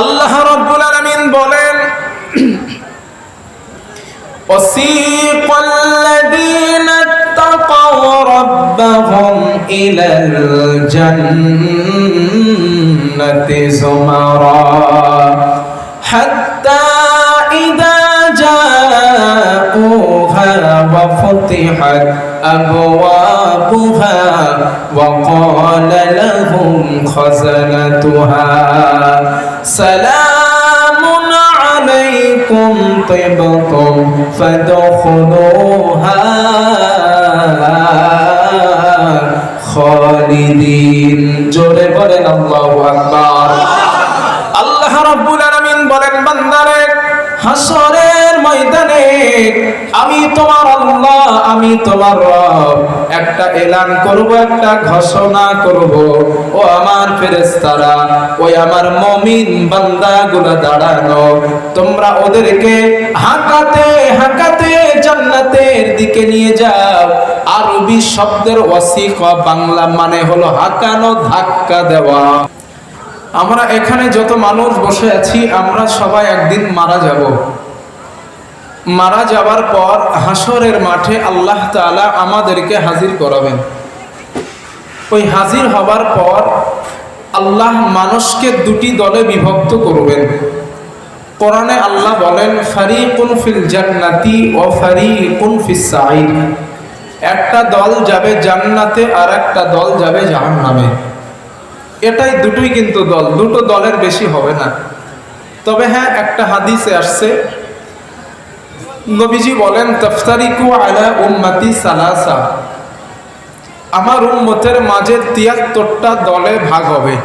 আল্লাহ রব্বুল আলামিন বলেন وسيق الذين اتقوا ربهم إلى الجنة زمرا حتى إذا جاءوها وفتحت أبوابها وقال لهم خزنتها সালামুন আলাইকুম তিবতুম ফাদখুলুহা খালিদিন। জোরে বলেন আল্লাহু আকবার। আল্লাহ রাব্বুল আলামিন বলেন, বান্দারে, হাসরে ময়দানে, আমি তোমার আল্লাহ, আমি তোমার রব। একটা এলান করব, একটা ঘোষণা করব। ও আমার ফেরেশতারা, ওই আমার মুমিন বান্দাগুলো দাঁড়ানো। তোমরা ওদেরকে হাঁকাতে হাঁকাতে জান্নাতের দিকে নিয়ে যাও। আরবি শব্দের ওয়াসিক বাংলা মানে হলো হাঁকানো, ধাক্কা দেওয়া। আমরা এখানে যত মানুষ বসে আছি, আমরা সবাই একদিন মারা যাব। মারা যাবার পর হাসরের মাঠে আল্লাহ তাআলা আমাদেরকে হাজির করাবেন। ওই হাজির হবার পর আল্লাহ মানুষকে দুটি দলে বিভক্ত করবেন। কোরআনে আল্লাহ বলেন, ফারিকুন ফিল জান্নাতি ও ফারিকুন ফিস সাঈদ একটা দল যাবে জান্নাতে আর একটা দল যাবে জাহান্নামে। এটাই দুটোই কিন্তু দল, দুটো দলের বেশি হবে না। তবে হ্যাঁ একটা হাদিসে আসছে নবীজি বলেন, তফতারিকু আলা উম্মতি সালাসা। আমার উম্মতের মাঝে তিয়াত্তরটা দলে ভাগ হবে।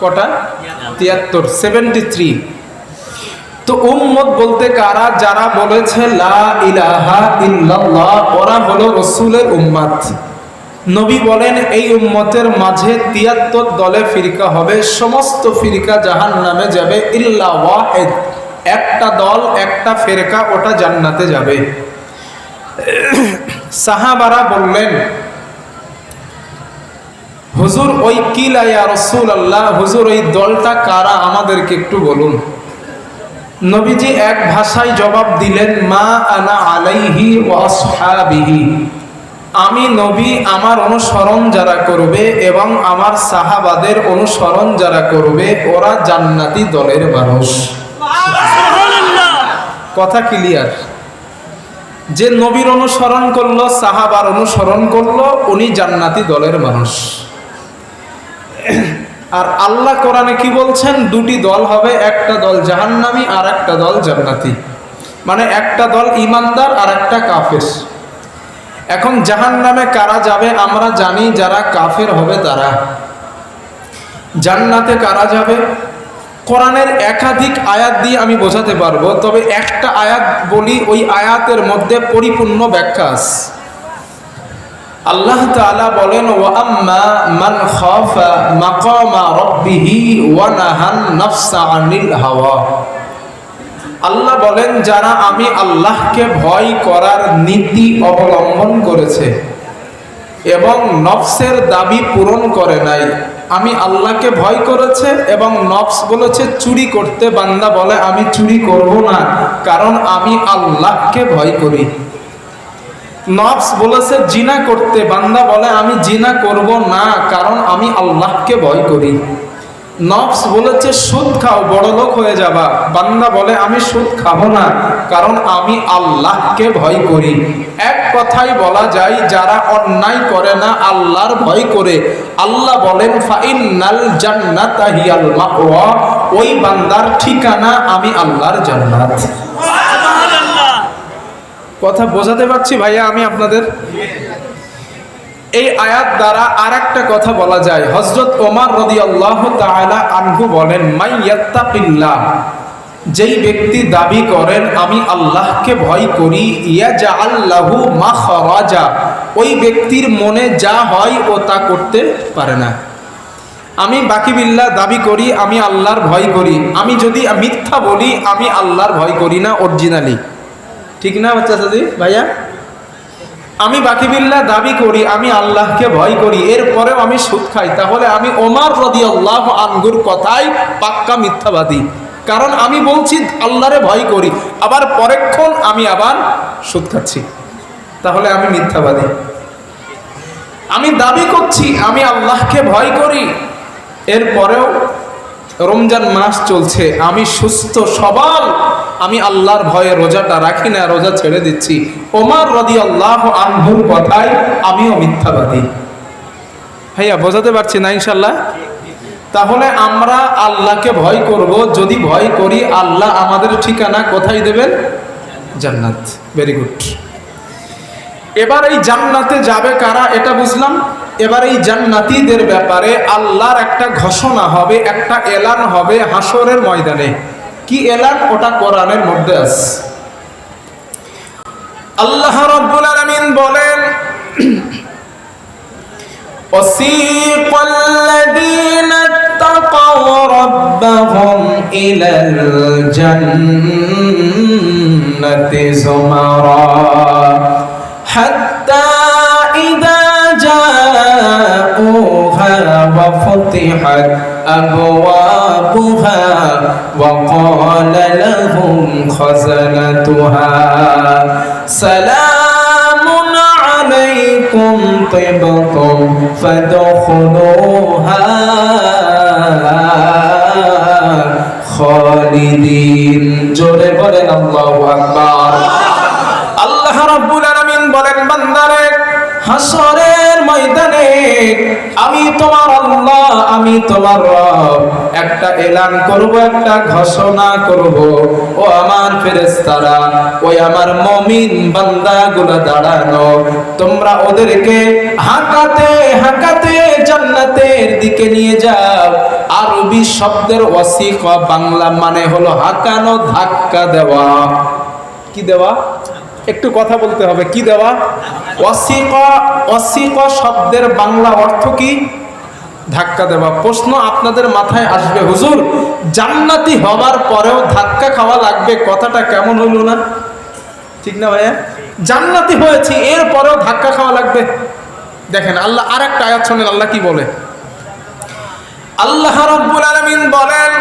কটা? তিয়াত্তর সেভেন্টি থ্রি তো উম্মত বলতে কারা? যারা বলেছে, লা ইলাহা ইল্লাল্লাহ ওরা হলো রসুলের উম্মাত। নবী বলেন, এই উম্মতের মাঝে তিয়াত্তর দলে ফিরকা হবে। সমস্ত ফিরকা জাহান নামে যাবে। ইল্লা ওয়াহেদ। একটা দল, একটা ফেরকা, ওটা জান্নাতে যাবে। সাহাবারা বললেন, হুজুর, ওই কিলাইয়া রসুল আল্লাহ হুজুর, ওই দলটা কারা? আমাদেরকে একটু বলুন। নবীজি এক ভাষায় জবাব দিলেন, মা আনা আলাইহি ওয়াসহাবিহি আমি নবী, আমার অনুসরণ যারা করবে এবং আমার সাহাবাদের অনুসরণ যারা করবে, ওরা জান্নাতি দলের মানুষ। কথা ক্লিয়ার যে নবীর অনুসরণ করল, সাহাবার অনুসরণ করল, উনি জান্নাতি দলের মানুষ। আর আল্লাহ কোরআনে কি বলছেন? দুটি দল হবে, একটা দল জাহান্নামি আর একটা দল জান্নাতি। মানে একটা দল ইমানদার আর একটা কাফের। এখন জাহান নামে কারা যাবে, আমরা জানি যারা কাফের হবে তারা। জান্নাতে কারা যাবে? কোরআনের একাধিক আয়াত দিয়ে আমি বোঝাতে পারব, তবে একটা আয়াত বলি, ওই আয়াতের মধ্যে পরিপূর্ণ ব্যাখ্যা আছে। আল্লাহ তাআলা বলেন, ওয়া আম্মা মান খাফা মাকামা রাব্বিহি ওয়া নাহান নাফসা আনিল হাওয়া। আল্লাহ বলেন, যারা আমি আল্লাহকে ভয় করার নীতি অবলম্বন করেছে এবং নফসের দাবি পূরণ করে নাই আমি আল্লাহকে ভয় করেছে এবং নফস বলেছে, চুরি করতে বান্দা বলে, আমি চুরি করব না, কারণ আমি আল্লাহকে ভয় করি। নফস বলেছে, জিনা করতে বান্দা বলে, আমি জিনা করব না, কারণ আমি আল্লাহকে ভয় করি। নফস বলেছে, সুদ খাও বড় লোক হয়ে যাবা। বান্দা বলে, আমি সুদ খাব না কারণ আমি আল্লাহকে ভয় করি। এক কথাই বলা যায় যারা অন্যায় করে না আল্লাহর ভয় করে। আল্লাহ বলেন ফাইনাল জান্নাত হিয়াল মাওয়া ওই বান্দার ঠিকানা আমি আল্লাহর জান্নাত। কথা বোঝাতে পারছি ভাইয়া আমি আপনাদের? এই আয়াত দ্বারা আর একটা কথা বলা যায়। হজরত ওমর রদি আল্লাহ আনহু বলেন মাই ইয়াত্তাকিল্লাহ যেই ব্যক্তি দাবি করেন, আমি আল্লাহকে ভয় করি ইয়া যা আল্লাহু মা খরাজা ওই ব্যক্তির মনে যা হয় ও তা করতে পারে না। আমি বাকি বিল্লাহ দাবি করি, আমি আল্লাহর ভয় করি। আমি যদি মিথ্যা বলি, আমি আল্লাহর ভয় করি না অরিজিনালি ঠিক না বাচ্চা সাদি ভাইয়া? আমি বাকি বিল্লাহ দাবি করি, আমি আল্লাহকে ভয় করি, এরপরেও আমি সুদ খাই। তাহলে আমি ওমার রদি আল্লাহ আনগুর কথাই পাক্কা মিথ্যাবাদী। কারণ আমি বলছি, আল্লাহরে ভয় করি। আবার পরেক্ষণ আমি আবার সুদ খাচ্ছি। তাহলে আমি মিথ্যাবাদী। আমি দাবি করছি, আমি আল্লাহকে ভয় করি। এরপরেও রমজান মাস চলছে, আমি সুস্থ সবল। আমি আল্লাহর ভয়ে রোজাটা রাখি না, রোজা ছেড়ে দিচ্ছি। ওমার রদি আল্লাহ আনহুর কথায় আমিও মিথ্যাবাদী। ভাইয়া, বোঝাতে পারছি না ইনশাল্লাহ? তাহলে আমরা আল্লাহকে ভয় করব। যদি ভয় করি, আল্লাহ আমাদের ঠিকানা কোথায় দেবেন? জান্নাত। ভেরি গুড এবার এই জান্নাতে যাবে কারা? এটা বুঝলাম। এবার এই জান্নাতিদের ব্যাপারে আল্লাহর একটা ঘোষণা হবে, একটা এলান হবে হাসরের ময়দানে। কি এলান? ওটা কোরআনের মধ্যে আছে। আল্লাহ রব্বুল আলামিন বলেন অসিকল্লাদিনা ربهم إلى الجنة زمرا. حتى إذا جاءوها وفتحت أبوابها وقال لهم خزنتها. سلام عليكم طبتم فادخلوها. খালিদিন। জোরে বলেন আল্লাহু আকবার। আল্লাহ রাব্বুল আলামিন বলেন, বান্দারে, হাসরের ময়দানে আমি তোমার আল্লাহ, আমি তোমার রব। একটা এলান করব, একটা ঘোষণা করব। ও আমার ফেরেশতারা, ওই আমার মমিন বান্দাগুলো দাঁড়ানো। তোমরা ওদেরকে হাঁকাতে হাঁকাতে জান্নাতের দিকে নিয়ে যাও। আরবি শব্দের ওয়াসিক বাংলা মানে হলো হাঁকানো ধাক্কা দেওয়া। কি দেওয়া? একটু কথা বলতে হবে, কি দেওয়া? অসিক অসিক শব্দের বাংলা অর্থ কি? ধাক্কা দেওয়া। প্রশ্ন আপনাদের মাথায় আসবে, হুজুর, জান্নাতি হবার পরেও ধাক্কা খাওয়া লাগবে, কথাটা কেমন হলো না? ঠিক না ভাইয়া? জান্নাতি হয়েছি এর পরেও ধাক্কা খাওয়া লাগবে। দেখেন, আল্লাহ আর একটা আয়াত শোনেন, আল্লাহ কি বলে? আল্লাহ রাব্বুল আলামিন বলেন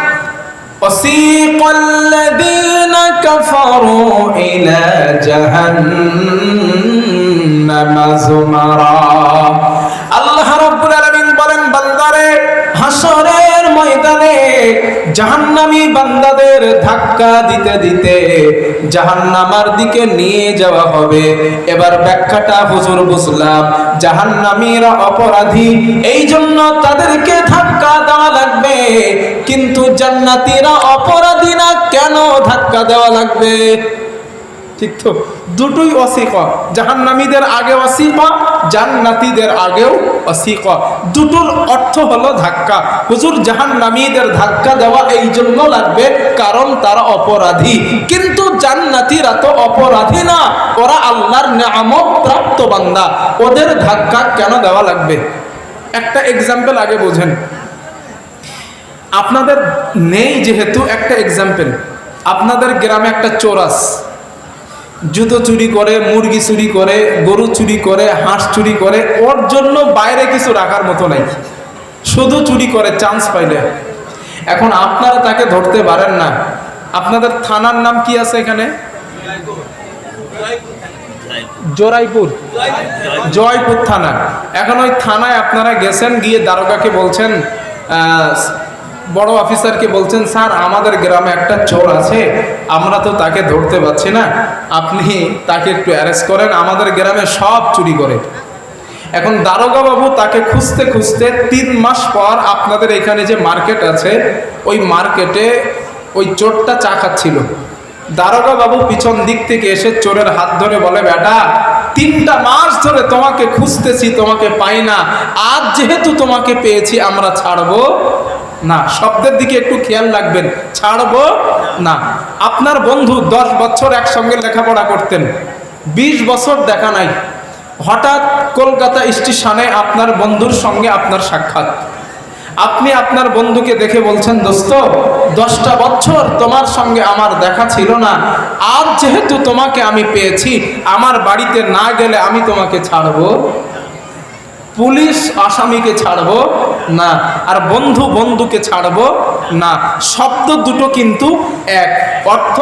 وسيق الذين كفروا إلى جهنم زمرا জাহান্নামী বান্দাদের ধাক্কা দিতে দিতে জাহান্নামার দিকে নিয়ে যাওয়া হবে। এবার ব্যাখ্যাটা হুজুর বুঝলাম, জাহান্নামীরা অপরাধী এই জন্য তাদেরকে ধাক্কা দেওয়া লাগবে। কিন্তু জান্নাতীরা অপরাধী না, কেন ধাক্কা দেওয়া লাগবে? ঠিক তো? দুটোই অসিক জাহান্নামীদের আগে অসিক জান্নাতীদের আগেও অসিক দুটোর অর্থ হলো ধাক্কা। হুজুর, জাহান্নামীদের ধাক্কা দেওয়া এই জন্য লাগবে কারণ তারা অপরাধী। কিন্তু জান্নাতীরা তো অপরাধী না, ওরা আল্লাহর নিয়ামত প্রাপ্ত বান্দা। ওদের ধাক্কা কেন দেওয়া লাগবে? একটা এক্সাম্পল আগে বোঝেন। আপনাদের নেই যেহেতু একটা এক্সাম্পল আপনাদের গ্রামে একটা চোরাস। জুতো চুরি করে, মুরগি চুরি করে, গরু চুরি করে, হাঁস চুরি করে, ওর জন্য বাইরে কিছু রাখার মতো নাই। শুধু চুরি করে চান্স পাইলে। এখন আপনারা তাকে ধরতে পারেন না। আপনাদের থানার নাম কি আছে এখানে? জোরাইপুর। জয়পুর থানা। এখন ওই থানায় আপনারা গেছেন, গিয়ে দারোগাকে বলছেন বড় অফিসারকে বলছেন, স্যার, আমাদের গ্রামে একটা চোর আছে, আমরা তো তাকে ধরতে পারছি না। আপনি তাকে একটু অ্যারেস্ট করেন, আমাদের গ্রামে সব চুরি করে। এখন দারোগা বাবু তাকে খুঁজতে খুঁজতে তিন মাস পর আপনাদের এখানে যে মার্কেট আছে, ওই মার্কেটে ওই চোরটা চা খাচ্ছিল। দারোগা বাবু পিছন দিক থেকে এসে চোরের হাত ধরে বলে, বেটা, তিনটা মাস ধরে তোমাকে খুঁজতেছি, তোমাকে পাই না। আজ যেহেতু তোমাকে পেয়েছি, আমরা ছাড়বো না, শব্দের দিকে একটু খেয়াল রাখবেন। ছাড়বো না। আপনার বন্ধু দশ বছর একসঙ্গে লেখাপড়া করতেন, বিশ বছর দেখা নাই। হঠাৎ কলকাতা স্টেশনে আপনার বন্ধুর সঙ্গে আপনার সাক্ষাৎ। আপনি আপনার বন্ধুকে দেখে বলছেন, দোস্ত, দশটা বছর তোমার সঙ্গে আমার দেখা ছিল না। আজ যেহেতু তোমাকে আমি পেয়েছি, আমার বাড়িতে না গেলে আমি তোমাকে ছাড়বো। পুলিশ আসামিকে ছাড়বো না, আর বন্ধু বন্ধুকে ছাড়বো না। শব্দ দুটো কিন্তু এক। অর্থ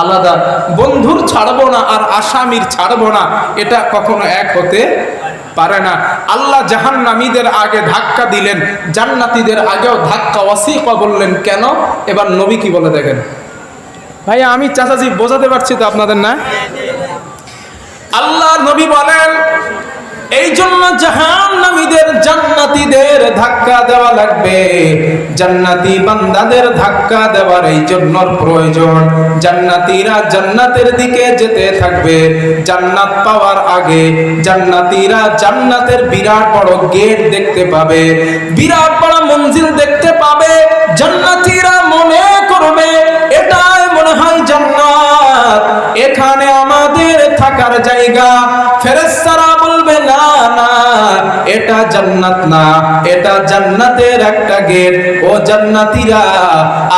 আলাদা। বন্ধুর ছাড়বো না আর আসামির ছাড়বো না, এটা কখনো এক হতে পারে না। আল্লাহ জাহান্নামীদের আগে ধাক্কা দিলেন, জান্নাতীদের আগেও ধাক্কা ওয়াসিকা বললেন, কেন? এবার নবী কি বলে দেখেন। ভাই, আমি চাচাজি বোঝাতে পারছি তো আপনাদের না? আল্লাহ নবী বলেন এই জন্য জাহান্নামীদের জান্নাতীদের ধাক্কা দেওয়া লাগবে। জান্নাতি বান্দাদের ধাক্কা দেওয়ার এই জন্য প্রয়োজন। জান্নাতীরা জান্নাতের দিকে যেতে থাকবে। জান্নাত পাওয়ার আগে জান্নাতীরা জান্নাতের বিরাট বড় গেট দেখতে পাবে। বিরাট বড় মঞ্জিল দেখতে পাবে। জান্নাতীরা মনে করবে, এটাই মনে হয় জান্নাত। এখানে আমাদের থাকার জায়গা। না এটা জান্নাত না, এটা জান্নাতের একটা গেট। ও জান্নাতীরা,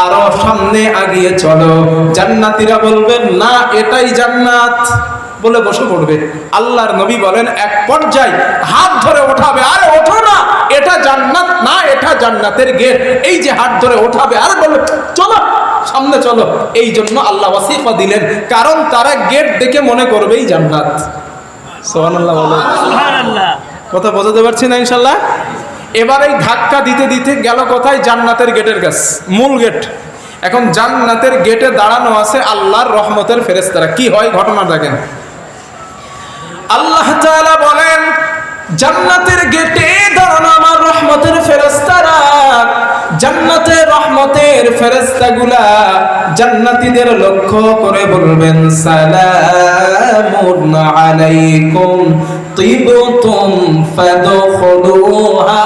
আরও সামনে আগিয়ে চলো। জান্নাতীরা বলবেন, না, এটাই জান্নাত। বলে বসে পড়বে। আল্লাহর নবী বলেন, এক পর্যায়ে হাত ধরে ওঠাবে, আরে ওঠো না, এটা জান্নাত না, এটা জান্নাতের গেট। এই যে হাত ধরে ওঠাবে, আর বলবে চলো, সামনে চলো। এই জন্য আল্লাহ ওয়াসিফা দিলেন, কারণ তারা গেট দেখে মনে করবেই জান্নাত। সুবহানাল্লাহ বলে কথা বোঝাতে পারছি না ইনশাল্লাহ? এবার এই ধাক্কা দিতে দিতে গেল কোথায়? জান্নাতের গেটের কাছে, মূল গেট। এখন জান্নাতের গেটে দাঁড়ানো আছে আল্লাহর রহমতের ফেরেস্তারা কি হয় ঘটনা দেখেন। আল্লাহ বলেন, জান্নাতের গেটে দাঁড়ানো আমার রহমতের ফেরেস্তারা জান্নাতের রহমতের ফেরেস্তাগুলা জান্নাতীদের লক্ষ্য করে বলবেন, সালামুন আলাইকুম। তিবতুম ফাদখুলুহা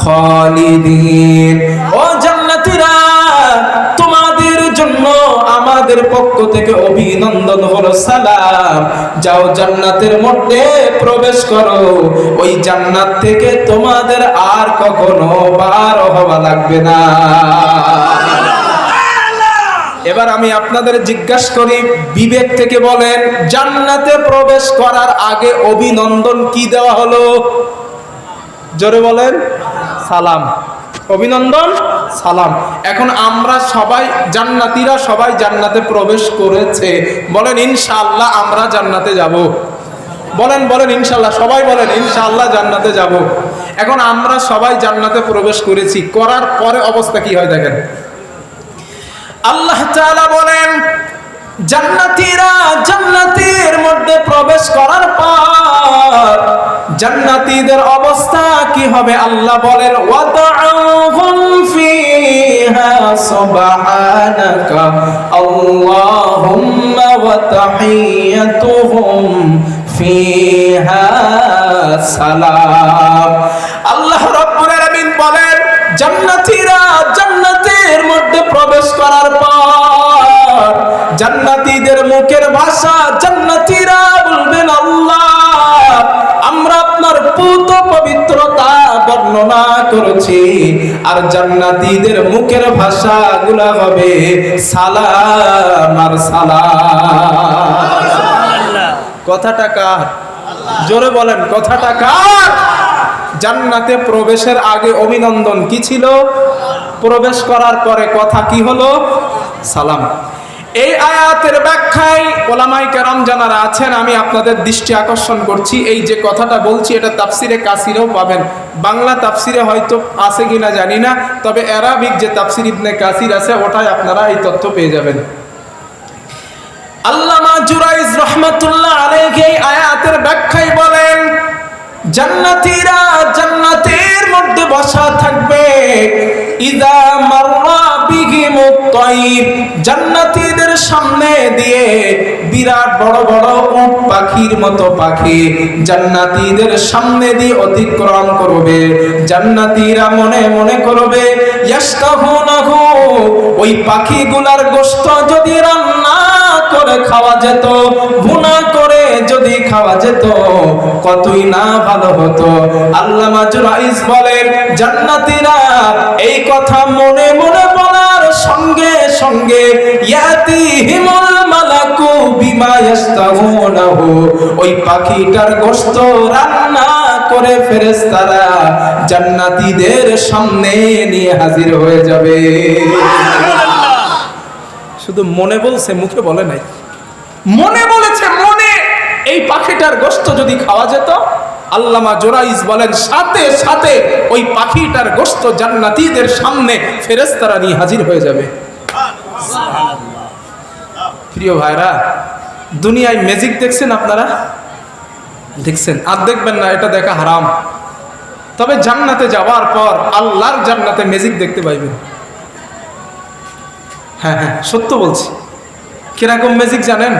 খালিদিন ও জান্নাতীরা, তোমাদের জন্য আমাদের পক্ষ থেকে অভিনন্দন হলো, সালাম। যাও জান্নাতের মধ্যে প্রবেশ করো। ওই জান্নাত থেকে তোমাদের আর কখনো বার হওয়া লাগবে না। এবার আমি আপনাদের জিজ্ঞাসা করি, বিবেক থেকে বলেন, জান্নাতে প্রবেশ করার আগে অভিনন্দন কি দেওয়া হলো? জোরে বলেন, সালাম। অভিনন্দন, সালাম। এখন আমরা সবাই জান্নাতীরা সবাই জান্নাতে প্রবেশ করেছে। বলেন, ইনশাআল্লাহ আমরা জান্নাতে যাব। বলেন বলেন, ইনশাআল্লাহ, সবাই বলেন, ইনশাআল্লাহ জান্নাতে যাব। এখন আমরা সবাই জান্নাতে প্রবেশ করেছি। করার পরে অবস্থা কি হয় দেখেন। আল্লাহ তাআলা বলেন, জান্নাতীরা জান্নাতের মধ্যে প্রবেশ করার পর জান্নাতীদের অবস্থা কি হবে আল্লাহ বলেন ওয়াদউহুম ফিহা সুবহানাকা, আল্লাহুম্মা ওয়া তাহিয়াতুহুম ফিহা সালাম। জান্নাতীরা জান্নাতের মধ্যে প্রবেশ করার পর জান্নাতীদের মুখের ভাষা জান্নাতীরা বলবেন আল্লাহ আমরা আপনার পুত পবিত্রতা বর্ণনা করেছি আর জান্নাতীদের মুখের ভাষা গুলা হবে সালাম আর সালাম। কথাটা কার? জোরে বলেন কথাটা কার? জান্নাতে প্রবেশের আগে অভিনন্দন কি ছিল? প্রবেশ করার পরে কথা কি হলো? সালাম। এই আয়াতের ব্যাখ্যায় ওলামাই কেরাম জানারা আছেন, আমি আপনাদের দৃষ্টি আকর্ষণ করছি। এই যে কথাটা বলছি, এটা তাফসিরে কাসিরেও পাবেন। বাংলা তাফসিরে হয়তো আছে কিনা জানি না, তবে অ্যারাবিক যে তাফসির ইবনে কাসির আছে, ওটাই আপনারা এই তথ্য পেয়ে যাবেন। আল্লামা জুরাইজ রহমাতুল্লাহ আলাইহি আয়াতের ব্যাখ্যায় বলেন জান্নাতীরা জান্নাতের মধ্যে বসা থাকবে। ইদা মাররা বিহিমুত তাইব জান্নাতীদের সামনে দিয়ে বিরাট বড় বড় উট পাখির মতো পাখি জান্নাতীদের সামনে দিয়ে অতিক্রম করবে। জান্নাতীরা মনে মনে করবে ইয়াস্তাহুনাহু ওই পাখিগুলার গোশত যদি রান্না করে খাওয়া যেত ভুনা করে যদি খাওয়া যেত কতই না ভালো হতো। আল্লাহ মাজরাইস বলেন জান্নাতীরা এই কথা মনে মনে বলার সঙ্গে সঙ্গে ইয়াতিহিমুল মালাকু বিমা ইয়াস্তাহুনাহু ওই পাখিটার গোশত রান্না করে ফেরেশতারা জান্নাতীদের সামনে নিয়ে হাজির হয়ে যাবে। শুধু মনে বলছে মুখে বলে নাই। মনে বলেছে এই পাখিটার গোস্ত যদি খাওয়া যেত, আল্লামা জোরাইজ বলেন, সাথে সাথে ওই পাখিটার গোস্ত জান্নাতীদের সামনে ফেরেস্তারা নিয়ে হাজির হয়ে যাবে। প্রিয় ভাইরা, দুনিয়ায় ম্যাজিক দেখছেন আপনারা? দেখছেন। আর দেখবেন না, এটা দেখা হারাম। তবে জান্নাতে যাওয়ার পর আল্লাহর জান্নাতে ম্যাজিক দেখতে পাইবেন। হ্যাঁ হ্যাঁ সত্য বলছি। কীরকম ম্যাজিক জানেন?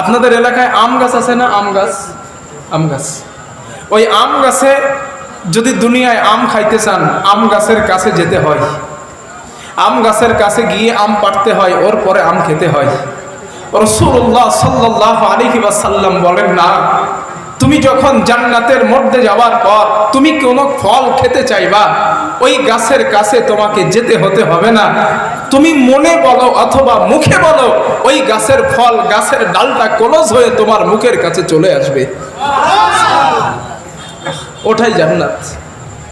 আপনাদের এলাকায় আম গাছ আছে না আম গাছ? আম গাছ। ওই আম গাছে যদি দুনিয়ায় আম খাইতে চান, আম গাছের কাছে যেতে হয়। আম গাছের কাছে গিয়ে আম পাড়তে হয়, ওর পরে আম খেতে হয়। রসুল্লাহ সাল্লাহ আলিহি সাল্লাম বলেন, না তুমি যখন জান্নাতের মধ্যে যাওয়ার পর তুমি কোনো ফল খেতে চাইবা, ওই গাছের কাছে তোমাকে যেতে হতে হবে না। তুমি মনে বলো অথবা মুখে বলো, ওই গাছের ফল, গাছের ডালটা কলস হয়ে তোমার মুখের কাছে চলে আসবে। ওঠাই জান্নাত।